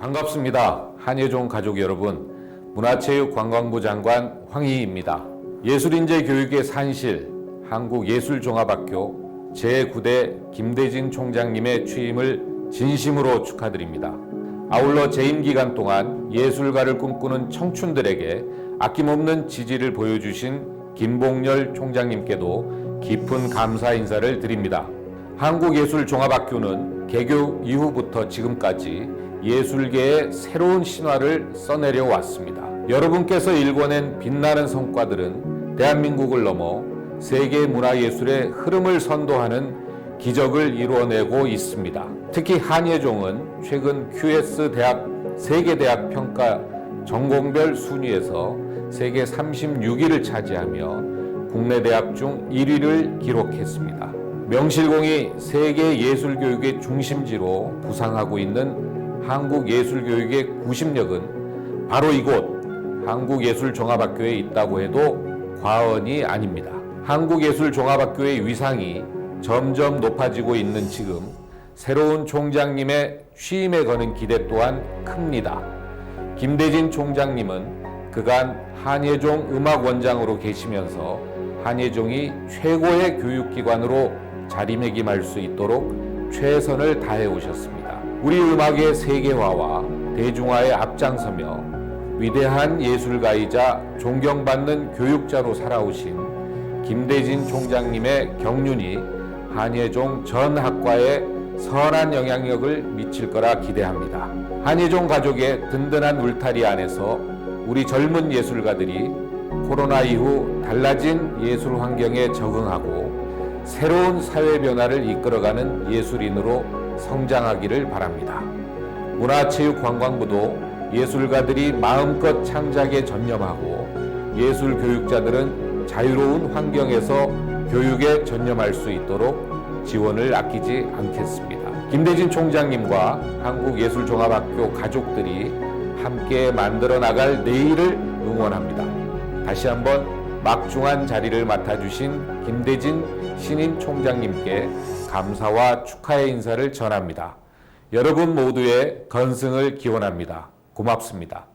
반갑습니다. 한예종 가족 여러분. 문화체육관광부 장관 황희입니다. 예술인재 교육의 산실 한국예술종합학교 제9대 김대진 총장님의 취임을 진심으로 축하드립니다. 아울러 재임 기간 동안 예술가를 꿈꾸는 청춘들에게 아낌없는 지지를 보여주신 김봉열 총장님께도 깊은 감사 인사를 드립니다. 한국예술종합학교는 개교 이후부터 지금까지 예술계의 새로운 신화를 써내려 왔습니다. 여러분께서 일궈낸 빛나는 성과들은 대한민국을 넘어 세계 문화예술의 흐름을 선도하는 기적을 이루어내고 있습니다. 특히 한예종은 최근 QS 대학 세계대학 평가 전공별 순위에서 세계 36위를 차지하며 국내 대학 중 1위를 기록했습니다. 명실공히 세계 예술 교육의 중심지로 부상하고 있는 한국 예술 교육의 구심력은 바로 이곳 한국예술종합학교에 있다고 해도 과언이 아닙니다. 한국예술종합학교의 위상이 점점 높아지고 있는 지금 새로운 총장님의 취임에 거는 기대 또한 큽니다. 김대진 총장님은 그간 한예종 음악원장으로 계시면서 한예종이 최고의 교육기관으로 자리매김할 수 있도록 최선을 다해 오셨습니다. 우리 음악의 세계화와 대중화에 앞장서며 위대한 예술가이자 존경받는 교육자로 살아오신 김대진 총장님의 경륜이 한예종 전 학과에 선한 영향력을 미칠 거라 기대합니다. 한예종 가족의 든든한 울타리 안에서 우리 젊은 예술가들이 코로나 이후 달라진 예술 환경에 적응하고 새로운 사회 변화를 이끌어가는 예술인으로 성장하기를 바랍니다. 문화체육관광부도 예술가들이 마음껏 창작에 전념하고 예술 교육자들은 자유로운 환경에서 교육에 전념할 수 있도록 지원을 아끼지 않겠습니다. 김대진 총장님과 한국예술종합학교 가족들이 함께 만들어 나갈 내일을 응원합니다. 다시 한번 막중한 자리를 맡아주신 김대진 신임 총장님께 감사와 축하의 인사를 전합니다. 여러분 모두의 건승을 기원합니다. 고맙습니다.